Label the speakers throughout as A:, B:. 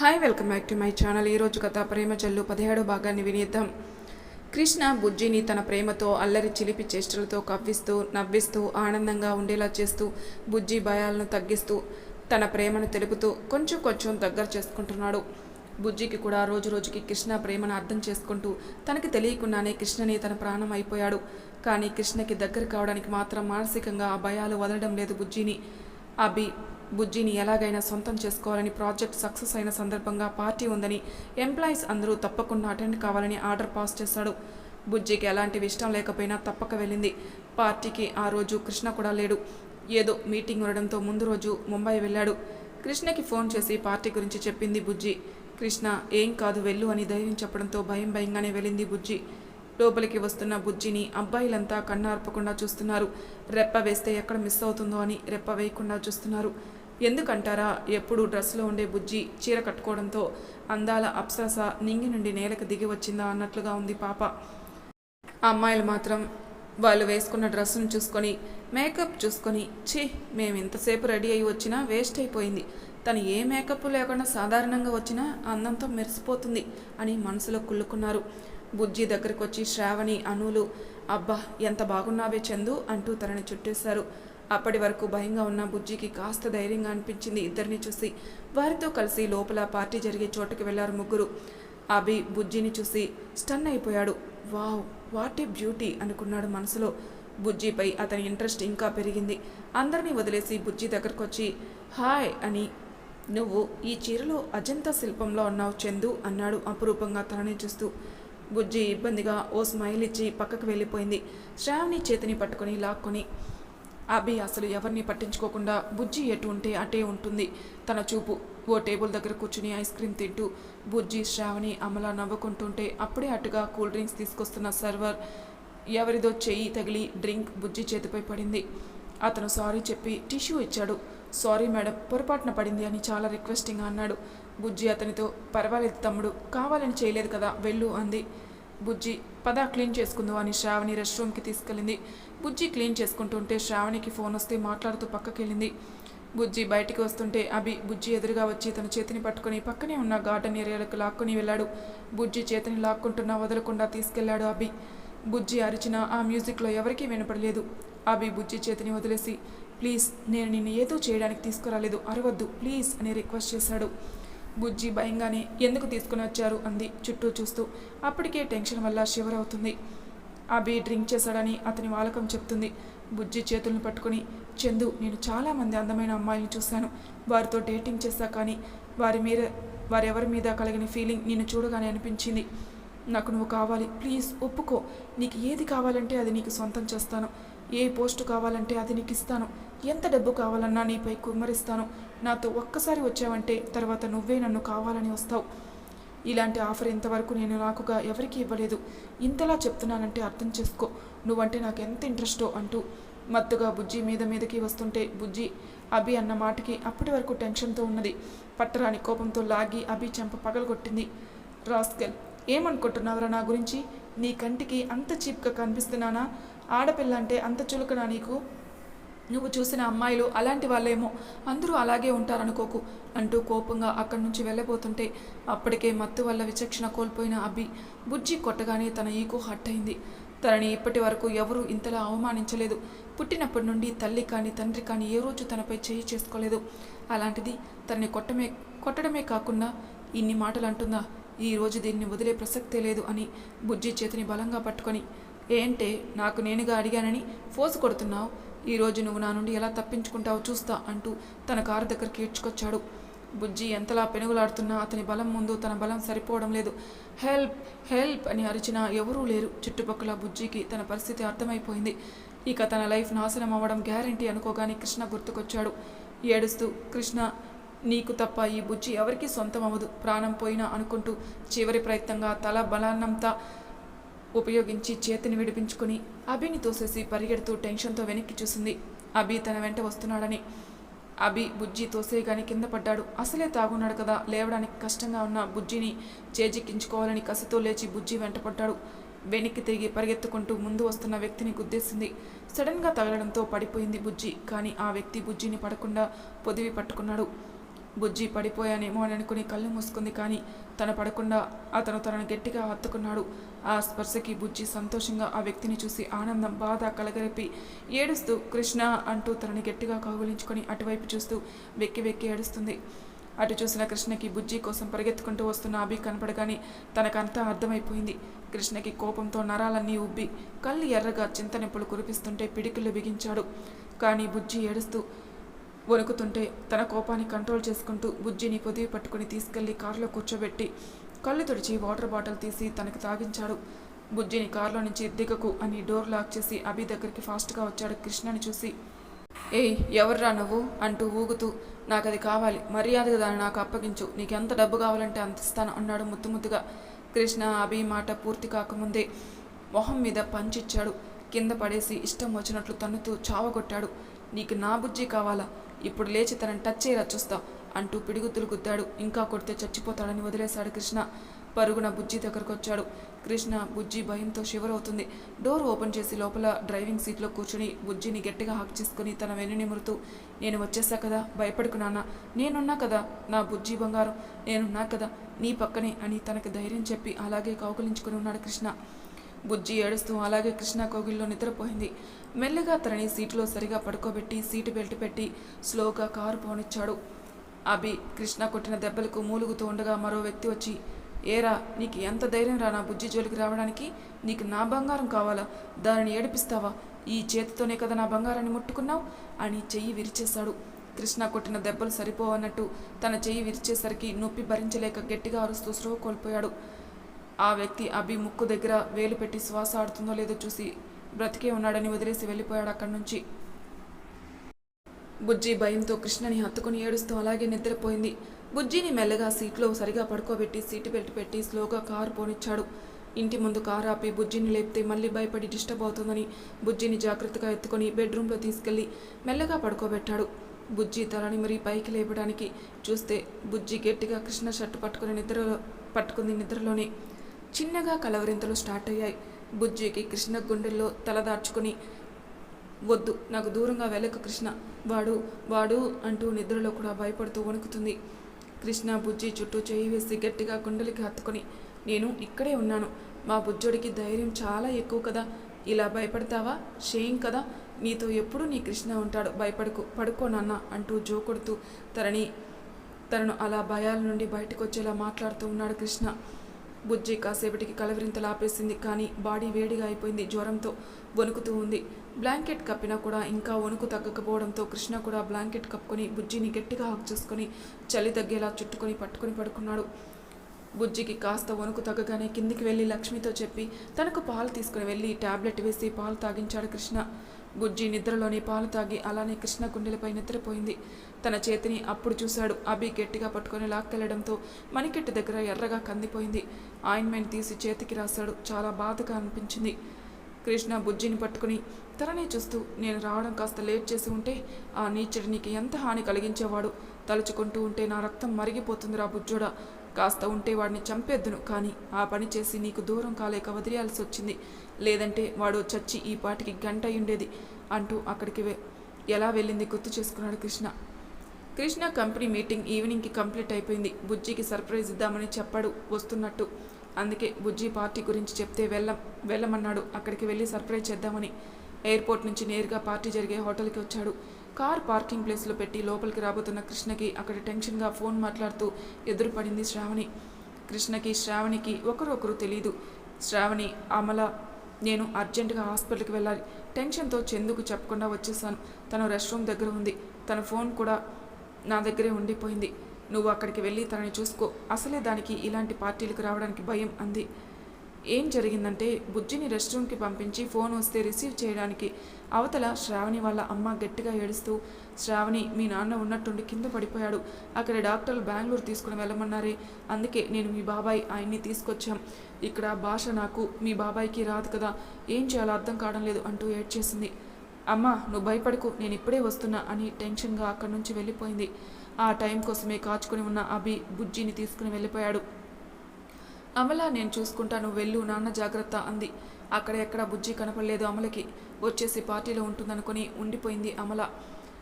A: Hi welcome back to my channel ఈరోజు కథ ప్రేమ జల్లు పదిహేడో భాగాన్ని వినిద్దాం. కృష్ణ బుజ్జిని తన ప్రేమతో అల్లరి చిలిపి చేష్టలతో కవ్విస్తూ నవ్విస్తూ ఆనందంగా ఉండేలా చేస్తూ బుజ్జి భయాలను తగ్గిస్తూ తన ప్రేమను తెలుపుతూ కొంచెం కొంచెం దగ్గర చేసుకుంటున్నాడు. బుజ్జికి కూడా రోజు రోజుకి కృష్ణ ప్రేమను అర్థం చేసుకుంటూ తనకి తెలియకుండానే కృష్ణని తన ప్రాణం అయిపోయాడు. కానీ కృష్ణకి దగ్గర కావడానికి మాత్రం మానసికంగా ఆ భయాలు వదలడం లేదు బుజ్జిని. అభి బుజ్జిని ఎలాగైనా సొంతం చేసుకోవాలని ప్రాజెక్ట్ సక్సెస్ అయిన సందర్భంగా పార్టీ ఉందని ఎంప్లాయీస్ అందరూ తప్పకుండా అటెండ్ కావాలని ఆర్డర్ పాస్ చేశాడు. బుజ్జికి ఎలాంటి ఇష్టం లేకపోయినా తప్పక వెళ్ళింది. పార్టీకి ఆ రోజు కృష్ణ కూడా లేడు. ఏదో మీటింగ్ ఉండడంతో ముందు రోజు ముంబై వెళ్ళాడు. కృష్ణకి ఫోన్ చేసి పార్టీ గురించి చెప్పింది బుజ్జి. కృష్ణ ఏం కాదు వెళ్ళు అని ధైర్యం చెప్పడంతో భయం భయంగానే వెళ్ళింది బుజ్జి. లోపలికి వస్తున్న బుజ్జిని అబ్బాయిలంతా కన్నార్పకుండా చూస్తున్నారు. రెప్ప వేస్తే ఎక్కడ మిస్ అవుతుందో అని రెప్ప వేయకుండా చూస్తున్నారు. ఎందుకంటారా? ఎప్పుడు డ్రెస్లో ఉండే బుజ్జి చీర కట్టుకోవడంతో అందాల అప్సరస నింగి నుండి నేలకు దిగి వచ్చిందా అన్నట్లుగా ఉంది పాప. అమ్మాయిలు మాత్రం వాళ్ళు వేసుకున్న డ్రెస్సును చూసుకొని మేకప్ చూసుకొని ఛీ మేము ఇంతసేపు రెడీ అయ్యి వచ్చినా వేస్ట్ అయిపోయింది. తను ఏ మేకప్ లేకుండా సాధారణంగా వచ్చినా అందంతో మెరిసిపోతుంది అని మనసులో కుళ్ళుకున్నారు. బుజ్జి దగ్గరకు వచ్చి శ్రావణి అనులు అబ్బా ఎంత బాగున్నావే చందు అంటూ తనని చుట్టేశారు. అప్పటి వరకు భయంగా ఉన్న బుజ్జికి కాస్త ధైర్యంగా అనిపించింది ఇద్దరిని చూసి. వారితో కలిసి లోపల పార్టీ జరిగే చోటుకి వెళ్ళారు ముగ్గురు. అభి బుజ్జిని చూసి స్టన్ అయిపోయాడు. వావ్ వాట్ ఏ బ్యూటీ అనుకున్నాడు మనసులో. బుజ్జిపై అతని ఇంట్రెస్ట్ ఇంకా పెరిగింది. అందరినీ వదిలేసి బుజ్జి దగ్గరకు వచ్చి హాయ్ అని నువ్వు ఈ చీరలో అజంతా శిల్పంలో ఉన్నావు చందు అన్నాడు అపురూపంగా తనని చూస్తూ. బుజ్జి ఇబ్బందిగా ఓ స్మైల్ ఇచ్చి పక్కకు వెళ్ళిపోయింది. శ్రావణి చేతిని పట్టుకొని లాక్కొని అభి అసలు ఎవరిని పట్టించుకోకుండా బుజ్జి ఎటు ఉంటే అటే ఉంటుంది. తన చూపు. ఓ టేబుల్ దగ్గర కూర్చుని ఐస్ క్రీమ్ తింటూ బుజ్జి శ్రావణి అమల నవ్వుకుంటుంటే అప్పుడే అటుగా కూల్ డ్రింక్స్ తీసుకొస్తున్న సర్వర్ ఎవరిదో చెయ్యి తగిలి డ్రింక్ బుజ్జి చేతిపై పడింది. అతను సారీ చెప్పి టిష్యూ ఇచ్చాడు. సారీ మేడం పొరపాటున పడింది అని చాలా రిక్వెస్టింగ్గా అన్నాడు. బుజ్జి అతనితో పర్వాలేదు తమ్ముడు కావాలని చేయలేదు కదా వెళ్ళు అంది. బుజ్జి పద క్లీన్ చేసుకుందు అని శ్రావణి రెస్ట్ రూమ్కి తీసుకెళ్ళింది. బుజ్జి క్లీన్ చేసుకుంటుంటే శ్రావణికి ఫోన్ వస్తే మాట్లాడుతూ పక్కకెళ్ళింది. బుజ్జి బయటికి వస్తుంటే అభి బుజ్జి ఎదురుగా వచ్చి తన చేతిని పట్టుకొని పక్కనే ఉన్న గార్డెన్ ఏరియాలకు లాక్కొని వెళ్ళాడు. బుజ్జి చేతిని లాక్కుంటున్నా వదలకుండా తీసుకెళ్ళాడు అభి. బుజ్జి అరిచిన ఆ మ్యూజిక్లో ఎవరికీ వినపడలేదు. అభి బుజ్జి చేతిని వదిలేసి ప్లీజ్ నేను నిన్ను ఏదో చేయడానికి తీసుకురాలేదు అరవద్దు ప్లీజ్ అని రిక్వెస్ట్ చేశాడు. బుజ్జి భయంగానే ఎందుకు తీసుకుని వచ్చారు అంది చుట్టూ చూస్తూ. అప్పటికే టెన్షన్ వల్ల షివర్ అవుతుంది. అభి డ్రింక్ చేశాడని అతని వాలకం చెప్తుంది. బుజ్జి చేతులను పట్టుకొని చందు నేను చాలామంది అందమైన అమ్మాయిని చూశాను. వారితో డేటింగ్ చేశా కానీ వారి మీద వారెవరి మీద కలిగిన ఫీలింగ్ నిన్ను చూడగానే అనిపించింది. నాకు నువ్వు కావాలి. ప్లీజ్ ఒప్పుకో. నీకు ఏది కావాలంటే అది నీకు సొంతం చేస్తాను. ఏ పోస్టు కావాలంటే అది నీకు ఇస్తాను ఎంత డబ్బు కావాలన్నా నీపై కుమ్మరిస్తాను. నాతో ఒక్కసారి వచ్చావంటే తర్వాత నువ్వే నన్ను కావాలని వస్తావు. ఇలాంటి ఆఫర్ ఇంతవరకు నేను నాకుగా ఎవరికీ ఇవ్వలేదు. ఇంతలా చెప్తున్నానంటే అర్థం చేసుకో. నువ్వంటే నాకు ఎంత ఇంట్రెస్టో అంటూ మత్తుగా బుజ్జి మీద మీదకి వస్తుంటే బుజ్జి అభి అన్న మాటకి అప్పటి వరకు టెన్షన్తో ఉన్నది. పట్టరాని కోపంతో లాగి అభి చెంప పగలగొట్టింది. రాస్కెల్ ఏమనుకుంటున్నావురా నా గురించి? నీ కంటికి అంత చీప్గా కనిపిస్తున్నానా? ఆడపిల్ల అంటే అంత చులకనా నీకు? నువ్వు చూసిన అమ్మాయిలు అలాంటి వాళ్ళేమో. అందరూ అలాగే ఉంటారనుకోకు అంటూ కోపంగా అక్కడి నుంచి వెళ్ళబోతుంటే అప్పటికే మత్తు వల్ల విచక్షణ కోల్పోయిన అబ్బి బుజ్జి కొట్టగానే తన ఈకు హట్ అయింది. తనని ఇప్పటి వరకు ఎవరూ ఇంతలా అవమానించలేదు. పుట్టినప్పటి నుండి తల్లి కానీ తండ్రి కానీ ఏ రోజు తనపై చేయి చేసుకోలేదు. అలాంటిది తనని కొట్టమే కొట్టడమే కాకుండా ఇన్ని మాటలు అంటుందా ఈ రోజు దీన్ని వదిలే ప్రసక్తే లేదు అని బుజ్జి చేతిని బలంగా పట్టుకొని ఏంటే నాకు నేనుగా అడిగానని ఫోర్స్ కొడుతున్నావు? ఈరోజు నువ్వు నా నుండి ఎలా తప్పించుకుంటావో చూస్తా అంటూ తన కారు దగ్గరికి ఏడ్చుకొచ్చాడు. బుజ్జి ఎంతలా పెనుగులాడుతున్నా అతని బలం ముందు తన బలం సరిపోవడం లేదు. హెల్ప్ హెల్ప్ అని అరిచినా ఎవరూ లేరు. చుట్టుపక్కల బుజ్జికి తన పరిస్థితి అర్థమైపోయింది. ఇక తన లైఫ్ నాశనం అవ్వడం గ్యారంటీ అనుకోగానే కృష్ణ గుర్తుకొచ్చాడు. ఏడుస్తూ కృష్ణ నీకు తప్ప ఈ బుజ్జి ఎవరికీ సొంతం అవ్వదు. ప్రాణం పోయినా అనుకుంటూ చివరి ప్రయత్నంగా తల బలాన్నంతా ఉపయోగించి చేతిని విడిపించుకుని అభిని తోసేసి పరిగెడుతూ టెన్షన్తో వెనక్కి చూసింది. అభి తన వెంట వస్తున్నాడని. అభి బుజ్జి తోసేయగానే కింద పడ్డాడు. అసలే తాగున్నాడు కదా. లేవడానికి కష్టంగా ఉన్న బుజ్జిని చేజిక్కించుకోవాలని కసితో లేచి బుజ్జి వెంటపడ్డాడు వెనక్కి తిరిగి పరిగెత్తుకుంటూ ముందు వస్తున్న వ్యక్తిని గుద్దేసింది. సడన్గా తగలడంతో పడిపోయింది బుజ్జి. కానీ ఆ వ్యక్తి బుజ్జిని పడకుండా పొదివి పట్టుకున్నాడు. బుజ్జి పడిపోయానేమో అని అనుకుని కళ్ళు మూసుకుంది కానీ తన పడకుండా అతను తనను గట్టిగా హత్తుకున్నాడు. ఆ స్పర్శకి బుజ్జి సంతోషంగా ఆ వ్యక్తిని చూసి ఆనందం బాధ కలగలిపి ఏడుస్తూ కృష్ణ అంటూ తనని గట్టిగా కౌగులించుకొని అటువైపు చూస్తూ వెక్కి వెక్కి ఏడుస్తుంది. అటు చూసిన కృష్ణకి బుజ్జి కోసం పరిగెత్తుకుంటూ వస్తున్న అభి కనపడగానే తనకంతా అర్థమైపోయింది. కృష్ణకి కోపంతో నరాలన్నీ ఉబ్బి కళ్ళు ఎర్రగా చింతనెప్పులు కురిపిస్తుంటే పిడికిళ్ళు బిగించాడు. కానీ బుజ్జి ఏడుస్తూ వణుకుతుంటే తన కోపాన్ని కంట్రోల్ చేసుకుంటూ బుజ్జిని పొదివి పట్టుకుని తీసుకెళ్ళి కారులో కూర్చోబెట్టి కళ్ళు తుడిచి వాటర్ బాటిల్ తీసి తనకు తాగించాడు. బుజ్జిని కారులో నుంచి దిగకు అని డోర్ లాక్ చేసి అభి దగ్గరికి ఫాస్ట్గా వచ్చాడు కృష్ణని చూసి. ఏయ్ ఎవర్రా నువ్వు? అంటూ ఊగుతూ. నాకు అది కావాలి. మర్యాదగా దాన్ని నాకు అప్పగించు. నీకు ఎంత డబ్బు కావాలంటే అంత ఇస్తాను అన్నాడు ముద్దు ముద్దుగా. కృష్ణ అభి మాట పూర్తి కాకముందే మొహం మీద పంచిచ్చాడు. కింద పడేసి ఇష్టం వచ్చినట్లు తన్నుతూ చావగొట్టాడు. నీకు నా బుజ్జి కావాలా? ఇప్పుడు లేచి తనని టచ్ చేయరా చూస్తా అంటూ పిడిగుద్దులు గుద్దాడు. ఇంకా కొడితే చచ్చిపోతాడని వదిలేశాడు కృష్ణ. పరుగున బుజ్జి దగ్గరకు వచ్చాడు కృష్ణ బుజ్జి భయంతో షివర్ అవుతుంది డోర్ ఓపెన్ చేసి లోపల డ్రైవింగ్ సీట్లో కూర్చుని బుజ్జిని గట్టిగా హక్ చేసుకుని తన వెన్ను నిమురుతూ నేను వచ్చేసా కదా? భయపడుకు నాన్న. నేనున్నా కదా? నా బుజ్జి బంగారం. నేనున్నా కదా? నీ పక్కనే అని తనకు ధైర్యం చెప్పి అలాగే కౌకలించుకుని ఉన్నాడు కృష్ణ. బుజ్జి ఏడుస్తూ అలాగే కృష్ణ కోగిల్లో నిద్రపోయింది. మెల్లగా తనని సీట్లో సరిగా పడుకోబెట్టి సీటు బెల్ట్ పెట్టి స్లోగా కారు పోనిచ్చాడు. అభి కృష్ణ కొట్టిన దెబ్బలకు మూలుగుతూ ఉండగా మరో వ్యక్తి వచ్చి ఏరా నీకు ఎంత ధైర్యం రా నా బుజ్జి జోలికి రావడానికి? నీకు నా బంగారం కావాలా? దానిని ఏడిపిస్తావా? ఈ చేతితోనే కదా నా బంగారాన్ని ముట్టుకున్నావు? అని చెయ్యి విరిచేశాడు. కృష్ణ కొట్టిన దెబ్బలు సరిపోవన్నట్టు తన చెయ్యి విరిచేసరికి నొప్పి భరించలేక గట్టిగా అరుస్తూ స్లో కోల్పోయాడు. ఆ వ్యక్తి అభి ముక్కు దగ్గర వేలు పెట్టి శ్వాస ఆడుతుందో లేదో చూసి బ్రతికే ఉన్నాడని వదిలేసి వెళ్ళిపోయాడు అక్కడి నుంచి. బుజ్జి భయంతో కృష్ణని హత్తుకుని ఏడుస్తూ అలాగే నిద్రపోయింది. బుజ్జిని మెల్లగా సీట్లో సరిగా పడుకోబెట్టి సీటు బెల్ట్ పెట్టి స్లోగా కారు పోనిచ్చాడు. ఇంటి ముందు కారు ఆపి బుజ్జిని లేపితే మళ్ళీ భయపడి డిస్టర్బ్ అవుతుందని బుజ్జిని జాగ్రత్తగా ఎత్తుకొని బెడ్రూమ్లో తీసుకెళ్ళి మెల్లగా పడుకోబెట్టాడు. బుజ్జి తలని మరీ పైకి లేపడానికి చూస్తే బుజ్జి గట్టిగా కృష్ణ షర్టు పట్టుకుని నిద్రలో పట్టుకుంది నిద్రలోనే. చిన్నగా కలవరింతలు స్టార్ట్ అయ్యాయి. బుజ్జికి కృష్ణ గుండెల్లో తలదార్చుకుని వద్దు నాకు దూరంగా వెళ్ళకు కృష్ణ. వాడు వాడు అంటూ నిద్రలో కూడా భయపడుతూ వణుకుతుంది. కృష్ణ బుజ్జి చుట్టూ చేయి వేసి గట్టిగా గుండెలకి హత్తుకొని నేను ఇక్కడే ఉన్నాను. మా బుజ్జోడికి ధైర్యం చాలా ఎక్కువ కదా. ఇలా భయపడతావా? షేం కదా? నీతో ఎప్పుడు నీ కృష్ణ ఉంటాడు. భయపడుకు పడుకో నాన్న అంటూ జోకొడుతూ తనని తనను అలా భయాల నుండి బయటకు వచ్చేలా మాట్లాడుతూ ఉన్నాడు కృష్ణ. బుజ్జి కాసేపటికి కలవరింతలు ఆపేసింది కానీ బాడీ వేడిగా అయిపోయింది జ్వరంతో వణుకుతూ ఉంది. బ్లాంకెట్ కప్పినా కూడా ఇంకా వణుకు తగ్గకపోవడంతో కృష్ణ కూడా బ్లాంకెట్ కప్పుకొని బుజ్జిని గట్టిగా హక్ చేసుకొని చలి తగ్గేలా చుట్టుకొని పట్టుకొని పడుకున్నాడు. బుజ్జికి కాస్త వణుకు తగ్గగానే కిందికి వెళ్ళి లక్ష్మితో చెప్పి తనకు పాలు తీసుకుని వెళ్ళి టాబ్లెట్ వేసి పాలు తాగించాడు కృష్ణ. బుజ్జి నిద్రలోనే పాలు తాగి అలానే కృష్ణ గుండెలపై నిద్రపోయింది. తన చేతిని అప్పుడు చూశాడు. అభి గట్టిగా పట్టుకొని లాక్కెళ్ళడంతో మణికెట్టు దగ్గర ఎర్రగా కందిపోయింది. ఆయింట్మెంట్ తీసి చేతికి రాశాడు. చాలా బాధగా అనిపించింది. కృష్ణ బుజ్జిని పట్టుకుని తననే చూస్తూ నేను రావడం కాస్త లేట్ చేసి ఉంటే ఆ నీచుడు నీకు ఎంత హాని కలిగించేవాడు? తలుచుకుంటూ ఉంటే నా రక్తం మరిగిపోతుందిరా బుజ్జోడా. కాస్త ఉంటే వాడిని చంపేద్దును కానీ ఆ పని చేసి నీకు దూరం కాలేక వదిలేయాల్సి వచ్చింది. లేదంటే వాడు చచ్చి ఈ పాటికి గంట ఉండేది అంటూ అక్కడికి వె- ఎలా వెళ్ళింది గుర్తు చేసుకున్నాడు కృష్ణ. కృష్ణ కంపెనీ మీటింగ్ ఈవినింగ్కి కంప్లీట్ అయిపోయింది. బుజ్జికి సర్ప్రైజ్ ఇద్దామని చెప్పాడు వస్తున్నట్టు. అందుకే బుజ్జి పార్టీ గురించి చెప్తే వెళ్ళం వెళ్ళమన్నాడు. అక్కడికి వెళ్ళి సర్ప్రైజ్ చేద్దామని. ఎయిర్పోర్ట్ నుంచి నేరుగా పార్టీ జరిగే హోటల్కి వచ్చాడు. కార్ పార్కింగ్ ప్లేస్లో పెట్టి లోపలికి రాబోతున్న కృష్ణకి అక్కడ టెన్షన్గా ఫోన్ మాట్లాడుతూ ఎదురుపడింది శ్రావణి. కృష్ణకి శ్రావణికి ఒకరొకరు తెలియదు శ్రావణి అమల నేను అర్జెంటుగా హాస్పిటల్కి వెళ్ళాలి. టెన్షన్తో చెందుకు చెప్పకుండా వచ్చేసాను. తను రెస్ట్ రూమ్ దగ్గర ఉంది. తన ఫోన్ కూడా నా దగ్గరే ఉండిపోయింది. నువ్వు అక్కడికి వెళ్ళి తనని చూసుకో. అసలే దానికి ఇలాంటి పార్టీలకు రావడానికి భయం అంది. ఏం జరిగిందంటే బుజ్జిని రెస్ట్ రూమ్కి పంపించి ఫోన్ వస్తే రిసీవ్ చేయడానికి అవతల శ్రావణి వాళ్ళ అమ్మ గట్టిగా ఏడుస్తూ శ్రావణి మీ నాన్న ఉన్నట్టుండి కింద పడిపోయాడు. అక్కడ డాక్టర్లు బెంగళూరు తీసుకుని వెళ్ళమన్నారే. అందుకే నేను మీ బాబాయ్ ఆయన్ని తీసుకొచ్చాం. ఇక్కడ భాష నాకు మీ బాబాయ్కి రాదు కదా. ఏం చేయాలో అర్థం కావడం లేదు అంటూ ఏడ్చేసింది. అమ్మ నువ్వు భయపడకు. నేను ఇప్పుడే వస్తున్నా అని టెన్షన్గా అక్కడి నుంచి వెళ్ళిపోయింది. ఆ టైం కోసమే కాచుకుని ఉన్న అభి బుజ్జిని తీసుకుని వెళ్ళిపోయాడు. అమల నేను చూసుకుంటాను వెళ్ళు నాన్న జాగ్రత్త అంది. అక్కడ ఎక్కడ బుజ్జి కనపడలేదు అమలకి. వచ్చేసి పార్టీలో ఉంటుందనుకొని ఉండిపోయింది అమల.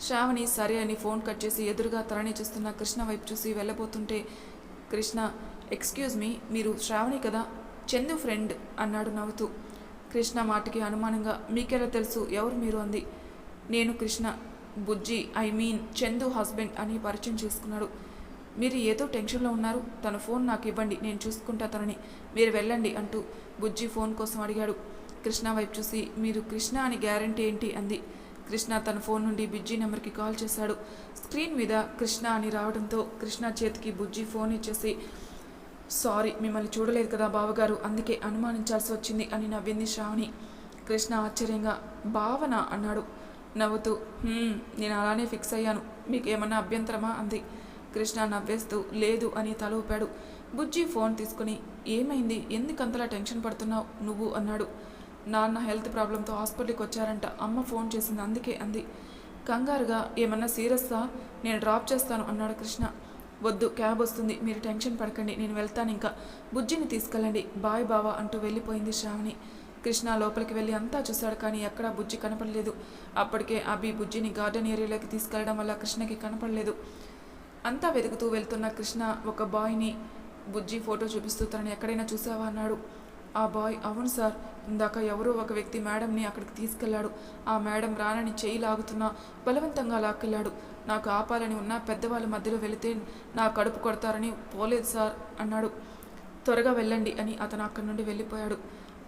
A: శ్రావణి సరే అని ఫోన్ కట్ చేసి ఎదురుగా తరణి చూస్తున్న కృష్ణ వైపు చూసి వెళ్ళబోతుంటే కృష్ణ ఎక్స్క్యూజ్ మీ మీరు శ్రావణి కదా? చందు ఫ్రెండ్ అన్నాడు నవ్వుతూ. కృష్ణ మాటకి అనుమానంగా మీకెలా తెలుసు? ఎవరు మీరు? అంది. నేను Krishna Bujji I mean Chandu husband అని పరిచయం చేసుకున్నాడు. మీరు ఏదో టెన్షన్లో ఉన్నారు తన ఫోన్ నాకు ఇవ్వండి నేను చూసుకుంటా తనని. మీరు వెళ్ళండి అంటూ బుజ్జి ఫోన్ కోసం అడిగాడు. కృష్ణ వైపు చూసి మీరు కృష్ణ అని గ్యారంటీ ఏంటి? అంది. కృష్ణ తన ఫోన్ నుండి బుజ్జి నెంబర్కి కాల్ చేశాడు. స్క్రీన్ మీద కృష్ణ అని రావడంతో కృష్ణ చేతికి బుజ్జి ఫోన్ ఇచ్చేసి సారీ మిమ్మల్ని చూడలేదు కదా బావగారు అందుకే అనుమానించాల్సి వచ్చింది అని నవ్వింది శ్రావణి. కృష్ణ ఆశ్చర్యంగా భావన అన్నాడు. నవ్వుతూ నేను అలానే ఫిక్స్ అయ్యాను. మీకు ఏమన్నా అభ్యంతరమా? అంది. కృష్ణ నవ్వేస్తూ లేదు అని తల ఊపాడు. బుజ్జి ఫోన్ తీసుకుని ఏమైంది? ఎందుకంతలా టెన్షన్ పడుతున్నావు? నువ్వు అన్నాడు. నాన్న హెల్త్ ప్రాబ్లంతో హాస్పిటల్కి వచ్చారంట. అమ్మ ఫోన్ చేసింది అందుకే అంది. కంగారుగా ఏమన్నా సీరియస్సా? నేను డ్రాప్ చేస్తాను అన్నాడు కృష్ణ. వద్దు క్యాబ్ వస్తుంది. మీరు టెన్షన్ పడకండి. నేను వెళ్తాను ఇంకా. బుజ్జిని తీసుకెళ్ళండి. బాయ్ బావా అంటూ వెళ్ళిపోయింది శ్రావణి. కృష్ణ లోపలికి వెళ్ళి అంతా చూశాడు కానీ ఎక్కడా బుజ్జి కనపడలేదు. అప్పటికే అభి బుజ్జిని గార్డెన్ ఏరియాలోకి తీసుకెళ్ళడం వల్ల కృష్ణకి కనపడలేదు. అంతా వెతుకుతూ వెళ్తున్న కృష్ణ ఒక బాయ్ని బుజ్జి ఫోటో చూపిస్తూ తనని ఎక్కడైనా చూసావా అన్నాడు. ఆ బాయ్ అవును సార్ ఇందాక ఎవరో ఒక వ్యక్తి మేడంని అక్కడికి తీసుకెళ్ళాడు ఆ మేడం రానని చేయి లాగుతున్నా బలవంతంగా లాక్కెళ్ళాడు. నాకు ఆపాలని ఉన్నా పెద్దవాళ్ళ మధ్యలో వెళితే నా కడుపు కొడతారని పోలేదు సార్ అన్నాడు. త్వరగా వెళ్ళండి అని అతను అక్కడి నుండి వెళ్ళిపోయాడు.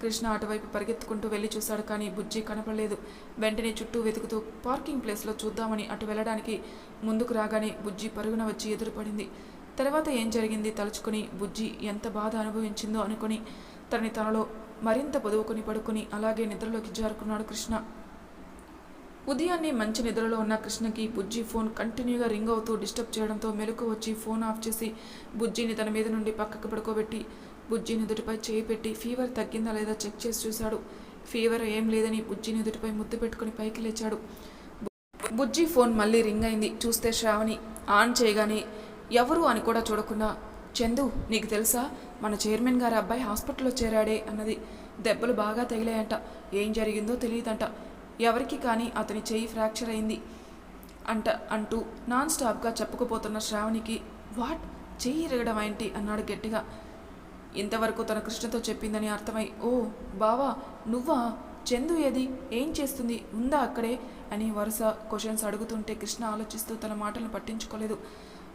A: కృష్ణ అటువైపు పరిగెత్తుకుంటూ వెళ్ళి చూశాడు కానీ బుజ్జి కనపడలేదు. వెంటనే చుట్టూ వెతుకుతూ పార్కింగ్ ప్లేస్లో చూద్దామని అటు వెళ్ళడానికి ముందుకు రాగానే బుజ్జి పరుగున వచ్చి ఎదురుపడింది. తర్వాత ఏం జరిగింది తలుచుకుని బుజ్జి ఎంత బాధ అనుభవించిందో అనుకుని తనని తనలో మరింత పొదువుకొని పడుకుని అలాగే నిద్రలోకి జారుకున్నాడు కృష్ణ. ఉదయాన్నే మంచి నిద్రలో ఉన్న కృష్ణకి బుజ్జి ఫోన్ కంటిన్యూగా రింగ్ అవుతూ డిస్టర్బ్ చేయడంతో మెలకు వచ్చి ఫోన్ ఆఫ్ చేసి బుజ్జిని తన మీద నుండి పక్కకు పడుకోబెట్టి బుజ్జి నుదుటిపై చేయి పెట్టి ఫీవర్ తగ్గిందా లేదా చెక్ చేసి చూశాడు. ఫీవర్ ఏం లేదని బుజ్జి నుదుటిపై ముద్దు పెట్టుకుని పైకి లేచాడు. బుజ్జి ఫోన్ మళ్ళీ రింగ్ అయింది. చూస్తే శ్రావణి ఆన్ చేయగానే ఎవరు అని కూడా చూడకుండా చందు నీకు తెలుసా? మన చైర్మన్ గారి అబ్బాయి హాస్పిటల్లో చేరాడే అన్నది. దెబ్బలు బాగా తగిలాయంట. ఏం జరిగిందో తెలియదంట. ఎవరికి కానీ అతని చెయ్యి ఫ్రాక్చర్ అయింది అంట అంటూ నాన్ స్టాప్గా చెప్పుకుపోతున్న శ్రావణికి వాట్? చెయ్యి ఇరగడం ఏంటి? అన్నాడు గట్టిగా. ఇంతవరకు తన కృష్ణతో చెప్పిందని అర్థమై ఓ బావా నువ్వా? చందు ఏది? ఏం చేస్తుంది? ఉందా అక్కడే? అని వరుస క్వశ్చన్స్ అడుగుతుంటే కృష్ణ ఆలోచిస్తూ తన మాటలను పట్టించుకోలేదు.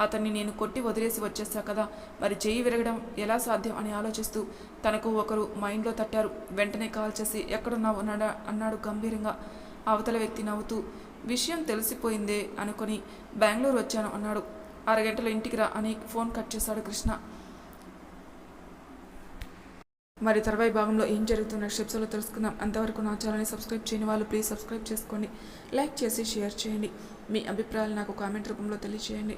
A: అతన్ని నేను కొట్టి వదిలేసి వచ్చేసా కదా. మరి చేయి విరగడం ఎలా సాధ్యం అని ఆలోచిస్తూ తనకు ఒకరు మైండ్లో తట్టారు. వెంటనే కాల్ చేసి ఎక్కడున్నావు? అన్నాడు గంభీరంగా. అవతల వ్యక్తి నవ్వుతూ విషయం తెలిసిపోయిందే అనుకొని బెంగళూరు వచ్చాను అన్నాడు. అరగంటలో ఇంటికి రా అని ఫోన్ కట్ చేశాడు కృష్ణ. మరి తర్వాయి భాగంలో ఏం జరుగుతున్న స్టెప్స్లో తెలుసుకుందాం. అంతవరకు నా ఛానల్ని సబ్స్క్రైబ్ చేయని వాళ్ళు ప్లీజ్ సబ్స్క్రైబ్ చేసుకోండి. లైక్ చేసి షేర్ చేయండి. మీ అభిప్రాయాలు నాకు కామెంట్ రూపంలో తెలియజేయండి